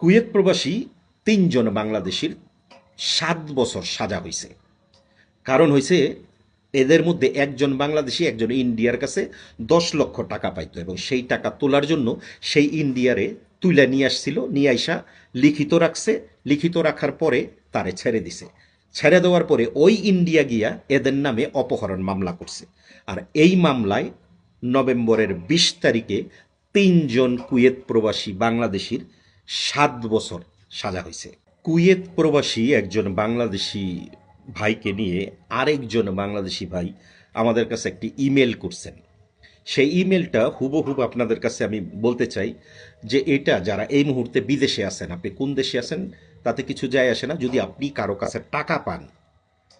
Kuwait প্রবাসী তিনজন বাংলাদেশির সাত বছর সাজা হয়েছে কারণ হয়েছে এদের মধ্যে একজন বাংলাদেশি, একজন ইন্ডিয়ার কাছে দশ লক্ষ টাকা পাইতো এবং সেই টাকা তোলার জন্য সেই ইন্ডিয়ারে তুলে নিয়ে আসছিল, নিয়ে আইসা লিখিত রাখছে, লিখিত রাখার পরে তারে ছেড়ে দিছে। ছেড়ে দেওয়ার পরে ওই ইন্ডিয়া গিয়া এদের নামে অপহরণ মামলা করছে। আর এই মামলায় নভেম্বরের বিশ তারিখে তিনজন কুয়েত প্রবাসী বাংলাদেশির সাত বছর সাজা হয়েছে। কুয়েত প্রবাসী একজন বাংলাদেশি ভাইকে নিয়ে আরেকজন বাংলাদেশি ভাই আমাদের কাছে একটি ইমেল করছেন। সেই ইমেলটা হুবহুব আপনাদের কাছে আমি বলতে চাই যে এটা যারা এই মুহূর্তে বিদেশে আছেন, আপনি কোন দেশে আছেন, তাতে কিছু যায় আসে না। যদি আপনি কারও কাছে টাকা পান,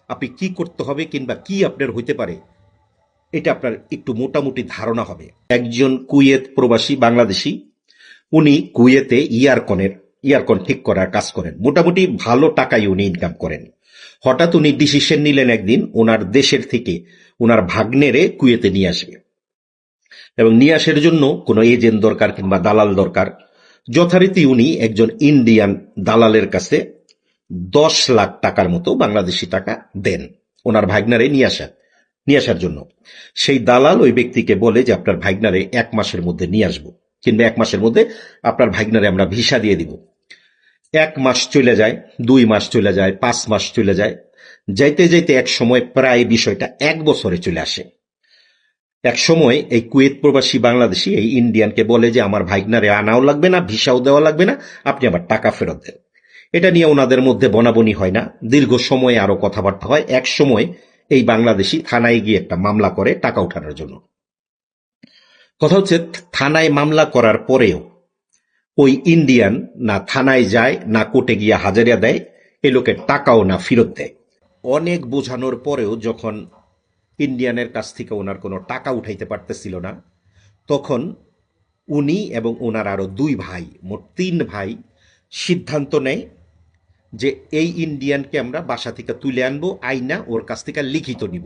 আপনি কি করতে হবে কিংবা কি আপনার হইতে পারে, এটা আপনার একটু মোটামুটি ধারণা হবে। একজন কুয়েত প্রবাসী বাংলাদেশি উনি কুয়েতে ইয়ারকনের ইয়ারকন ঠিক করার কাজ করেন। মোটামুটি ভালো টাকাই উনি ইনকাম করেন। হঠাৎ উনি ডিসিশন নিলেন একদিন ওনার দেশের থেকে ওনার ভাগ্নেরে কুয়েতে নিয়ে আসবে। এবং নিয়ে আসার জন্য কোনো এজেন্ট দরকার কিংবা দালাল দরকার। যথারীতি উনি একজন ইন্ডিয়ান দালালের কাছে দশ লাখ টাকার মতো বাংলাদেশি টাকা দেন ওনার ভাগ্নারে নিয়ে আসা, নিয়ে আসার জন্য। সেই দালাল ওই ব্যক্তিকে বলে যে, আপনার ভাগ্নারে এক মাসের মধ্যে নিয়ে আসব। কিংবা এক মাসের মধ্যে আপনার ভাগ্নারে আমরা ভিসা দিয়ে দিব। এক মাস চলে যায়, দুই মাস চলে যায়, পাঁচ মাস চলে যায়। যাইতে যাইতে এক সময় প্রায় বিষয়টা এক বছরে চলে আসে। এক সময় এই কুয়েত প্রবাসী বাংলাদেশি, এই ইন্ডিয়ানকে বলে যে, আমার ভাইগনারে আনাও লাগবে না, ভিসাও দেওয়া লাগবে না, আপনি আবার টাকা ফেরত দেন। এটা নিয়ে ওনাদের মধ্যে বনাবনি হয় না। দীর্ঘ সময়ে আরও কথাবার্তা হয়। এক সময় এই বাংলাদেশি থানায় গিয়ে একটা মামলা করে টাকা উঠানোর জন্য। কথা হচ্ছে, থানায় মামলা করার পরেও ওই ইন্ডিয়ান না থানায় যায়, না কোর্টে গিয়ে হাজারিয়া দেয়, এ লোকের টাকাও না ফেরত দেয়। অনেক বোঝানোর পরেও যখন ইন্ডিয়ানের কাছ থেকে ওনার কোনো টাকা উঠাইতে পারতেছিল না, তখন উনি এবং ওনার আরও দুই ভাই, মোট তিন ভাই সিদ্ধান্ত নেয় যে এই ইন্ডিয়ানকে আমরা বাসা থেকে তুলে আনব, আইনা ওর কাছ থেকে লিখিত নিব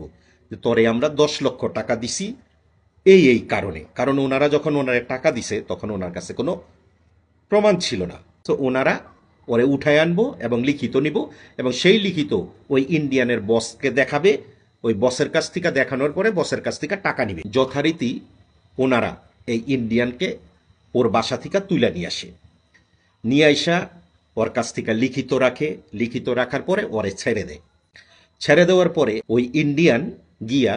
তরে আমরা দশ লক্ষ টাকা দিছি এই এই কারণে। কারণ ওনারা যখন ওনারা টাকা দিছে, তখন ওনার কাছে কোনো প্রমাণ ছিল না। তো ওনারা ওরে উঠায় আনব এবং লিখিত নিব এবং সেই লিখিত ওই ইন্ডিয়ানের বসকে দেখাবে, ওই বসের কাছ থেকে দেখানোর পরে বসের কাছ থেকে টাকা নিবে। যথারীতি ওনারা এই ইন্ডিয়ানকে ওর বাসা থেকে তুলে নিয়ে আসে। নিয়ে আইসা ওর কাছ থেকে লিখিত রাখে, লিখিত রাখার পরে ওরে ছেড়ে দেয়। ছেড়ে দেওয়ার পরে ওই ইন্ডিয়ান গিয়া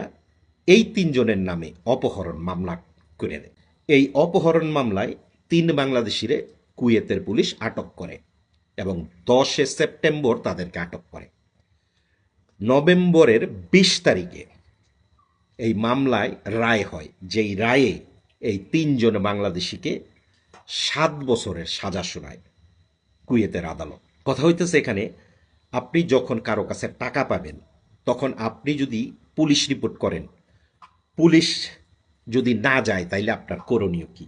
এই তিনজনের নামে অপহরণ মামলা করে দেয়। এই অপহরণ মামলায় তিন বাংলাদেশিরে কুয়েতের পুলিশ আটক করে এবং দশে সেপ্টেম্বর তাদেরকে আটক করে। নভেম্বরের বিশ তারিখে এই মামলায় রায় হয় যেই রায়ে এই তিনজন বাংলাদেশিকে সাত বছরের সাজা শোনায় কুয়েতের আদালত। কথা হইতেছে এখানে, আপনি যখন কারও কাছে টাকা পাবেন, তখন আপনি যদি পুলিশ রিপোর্ট করেন পুলিশ যদি না যায়, তাইলে আপনার করণীয় কি?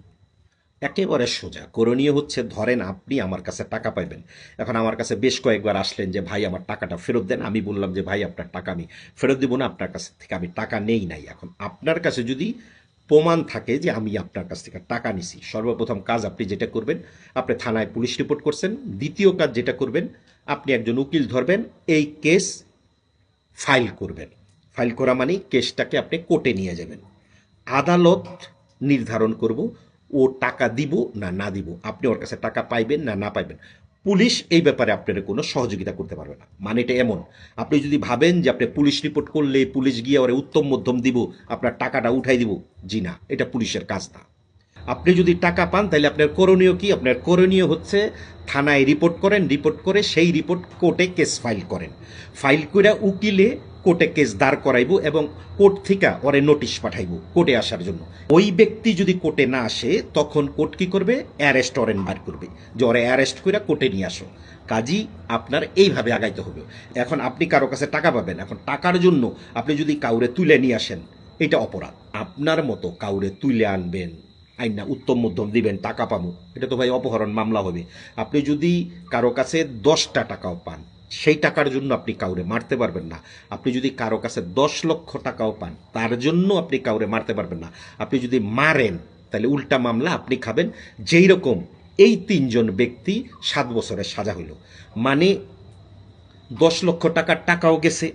একেবারে সোজা। করণীয় হচ্ছে, ধরেন আপনি আমার কাছে টাকা পাইবেন। এখন আমার কাছে বেশ কয়েকবার আসলেন যে, ভাই, আমার টাকাটা ফেরত দেন। আমি বললাম যে, ভাই, আপনার টাকা আমি ফেরত দেবো না, আপনার কাছ থেকে আমি টাকা নেই নাই। এখন আপনার কাছে যদি প্রমাণ থাকে যে, আমি আপনার কাছ থেকে টাকা নিছি। সর্বপ্রথম কাজ আপনি যেটা করবেন, আপনি থানায় পুলিশ রিপোর্ট করছেন। দ্বিতীয় কাজ যেটা করবেন, আপনি একজন উকিল ধরবেন, এই কেস ফাইল করবেন। ফাইল করা মানে কেসটাকে আপনি কোর্টে নিয়ে যাবেন। আদালত নির্ধারণ করব, ও টাকা দিব না না দিব, আপনি ওর কাছে টাকা পাইবেন না না পাইবেন। পুলিশ এই ব্যাপারে আপনার কোনো সহযোগিতা করতে পারবে না। মানে এটা এমন, আপনি যদি ভাবেন যে আপনি পুলিশ রিপোর্ট করলে পুলিশ গিয়ে ওরে উত্তম মধ্যম দিব, আপনার টাকাটা উঠাই দিব, জি না, এটা পুলিশের কাজ না। আপনি যদি টাকা পান, তাহলে আপনার করণীয় কি? আপনার করণীয় হচ্ছে থানায় রিপোর্ট করেন, রিপোর্ট করে সেই রিপোর্ট কোর্টে কেস ফাইল করেন। ফাইল করে উকিলে কোর্টে কেস দাঁড় করাইব এবং কোর্ট থেকে ওরে নোটিশ পাঠাইব কোর্টে আসার জন্য। ওই ব্যক্তি যদি কোর্টে না আসে, তখন কোর্ট কি করবে? অ্যারেস্ট ওয়ারেন্ট বার করবে। যে ওরে অ্যারেস্ট করে কোর্টে নিয়ে আসো। কাজী, আপনার এইভাবে আগাইতে হবে। এখন আপনি কারও কাছে টাকা পাবেন। এখন টাকার জন্য আপনি যদি কাউরে তুলে নিয়ে আসেন, এটা অপরাধ। আপনার মতো কাউরে তুলে আনবেন, আইন না উত্তম মধ্যম দিবেন, টাকা পাবো এটা তো ভাই অপহরণ মামলা হবে। আপনি যদি কারও কাছে দশটা টাকাও পান সেই টাকার জন্য আপনি কাউরে মারতে পারবেন না। আপনি যদি কারও কাছে দশ লক্ষ টাকাও পান, তার জন্য আপনি কাউরে মারতে পারবেন না। আপনি যদি মারেন, তাহলে উল্টা মামলা আপনি খাবেন। যেই রকম এই তিনজন ব্যক্তি সাত বছরের সাজা হইল। মানে দশ লক্ষ টাকার টাকাও গেছে,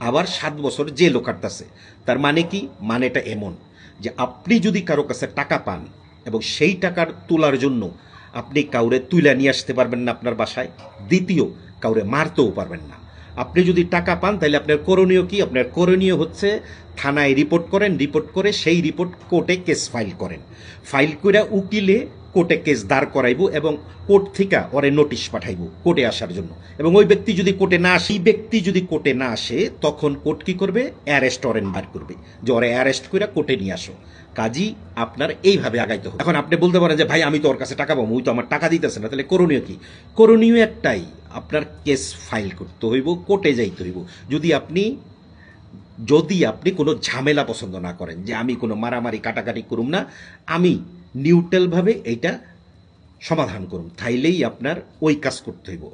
আবার সাত বছর জেলও কাটতেছে তার মানে কি? মানেটা এমন যে আপনি যদি কারও কাছে টাকা পান এবং সেই টাকার তোলার জন্য আপনি কাউরে তুলে নিয়ে আসতে পারবেন না আপনার বাসায়। দ্বিতীয় কাউরে মারতেও পারবেন না। আপনি যদি টাকা পান তাহলে আপনার করণীয় কি? আপনার করণীয় হচ্ছে থানায় রিপোর্ট করেন, রিপোর্ট করে সেই রিপোর্ট কোর্টে কেস ফাইল করেন। ফাইল করে উকিলে কোর্টে কেস দাঁড় করাইব এবং কোর্ট থেকে ওরে নোটিশ পাঠাইব কোর্টে আসার জন্য। এবং ওই ব্যক্তি যদি কোর্টে না আসে ব্যক্তি যদি কোর্টে না আসে, তখন কোর্ট কি করবে? অ্যারেস্ট ওয়ারেন্ট বার করবে। যে ওরে অ্যারেস্ট করে কোর্টে নিয়ে আসো। কাজী, আপনার এইভাবে আগাইতে হবে। এখন আপনি বলতে পারেন যে, ভাই, আমি তো ওর কাছে টাকা পাবো ওই তো আমার টাকা দিতেছে না, তাহলে করণীয় কি? করণীয় একটাই, আপনার কেস ফাইল করতে হইব, কোর্টে যাইতে হইব। যদি আপনি যদি আপনি কোনো ঝামেলা পছন্দ না করেন, যে আমি কোনো মারামারি, কাটাকাটি করুম না, আমি নিউট্রালভাবে এইটা সমাধান করুন তাইলেই আপনার ওই কাজ করতে হইব।